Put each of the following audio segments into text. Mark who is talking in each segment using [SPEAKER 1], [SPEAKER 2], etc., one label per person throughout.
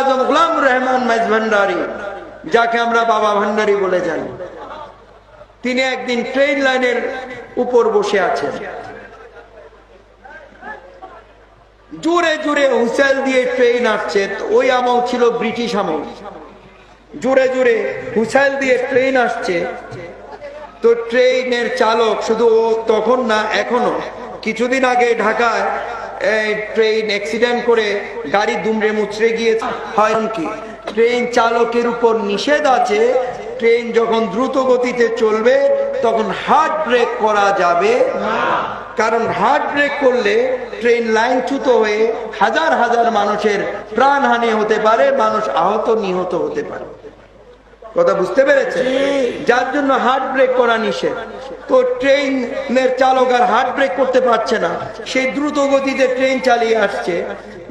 [SPEAKER 1] আজম রহমান যাকে আমরা বাবা বলে জানি। তিনি একদিন ট্রেন লাইনের উপর বসে আছেন। হুসেল দিয়ে ট্রেন আসছে ওই আমল ছিল ব্রিটিশ আমল। জোরে জোরে হুসাইল দিয়ে ট্রেন আসছে, তো ট্রেনের চালক শুধু ও তখন না, এখনও। কিছুদিন আগে ঢাকায় ট্রেন অ্যাক্সিডেন্ট করে গাড়ি দুমড়ে মুচড়ে গিয়েছে। হয় কি? ট্রেন চালকের উপর নিষেধ আছে। ট্রেন যখন দ্রুত গতিতে চলবে, তখন হার্ড ব্রেক করা যাবে। কারণ হার্ড ব্রেক করলে ট্রেন লাইনচ্যুত হয়ে হাজার হাজার মানুষের প্রাণহানি হতে পারে, মানুষ আহত নিহত হতে পারে। কথা বুঝতে পেরেছে যার জন্য হার্ট ব্রেক করা নিষেধ। তো ট্রেনের চালক আর হার্ট ব্রেক করতে পারছে না। সেই দ্রুত গতিতে ট্রেন চালিয়ে আসছে।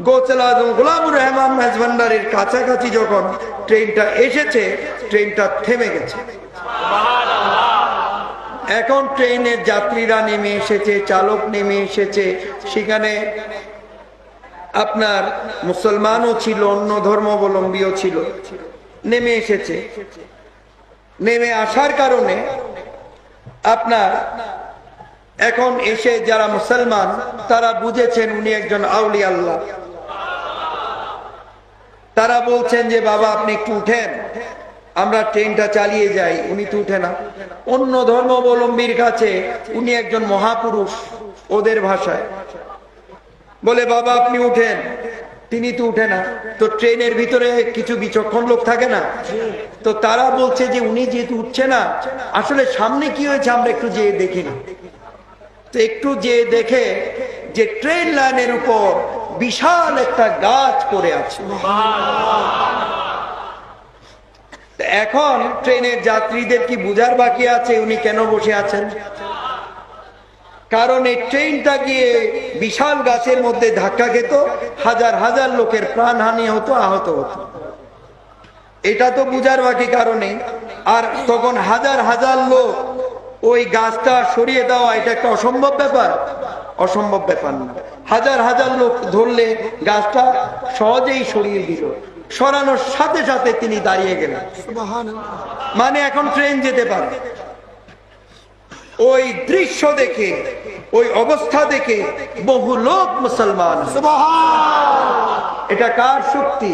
[SPEAKER 1] গোসল আজম গোলামুর রহমান মেজভান্ডারের কাছাকাছি যখন ট্রেনটা এসেছে ট্রেনটা থেমে গেছে। এখন ট্রেনের যাত্রীরা নেমে এসেছে চালক নেমে এসেছে। সেখানে আপনার মুসলমানও ছিল অন্য ধর্মাবলম্বীও ছিল। নেমে এসেছে। নেমে আসার কারণে আপনার এখন এসে যারা মুসলমান, তারা বুঝেছেন উনি একজন আউলি আল্লাহ। তারা বলছেন যে, বাবা, আপনি একটু উঠেন। আমরা ট্রেনটা চালিয়ে যাই। উনি তো উঠে না। অন্য ধর্মাবলম্বীর কাছে উনি একজন মহাপুরুষ ওদের ভাষায়। বলে, বাবা, আপনি উঠেন। তিনি তো উঠে না। তো ট্রেনের ভিতরে কিছু বিচক্ষণ লোক থাকে না। তো তারা বলছে যে উনি যেহেতু উঠছে না, আসলে সামনে কি হয়েছে আমরা একটু যেয়ে দেখি না। তো একটু যে দেখে যে ট্রেন লাইনের উপর বিশাল একটা গাছ পড়ে আছে। এখন ট্রেনের যাত্রীদের কি বুঝার বাকি আছে? উনি কেন বসে আছেন? কারণ এই ট্রেনটা গিয়ে বিশাল গাছের মধ্যে ধাক্কা খেত। হাজার হাজার লোকের প্রাণহানি হতো, আহত হতো। এটা তো বুঝার বাকি কারণে আর তখন হাজার হাজার লোক ওই গাছটা সরিয়ে দেওয়া, এটা একটা অসম্ভব ব্যাপার। অসম্ভব ব্যাপার না। হাজার হাজার লোক ধরলে গাছটা সহজেই সরিয়ে দিল। সরানোর সাথে সাথে তিনি দাঁড়িয়ে গেলেন। মানে এখন ট্রেন যেতে পারে। ওই দৃশ্য দেখে ওই অবস্থা দেখে বহু লোক মুসলমান। এটা কার শক্তি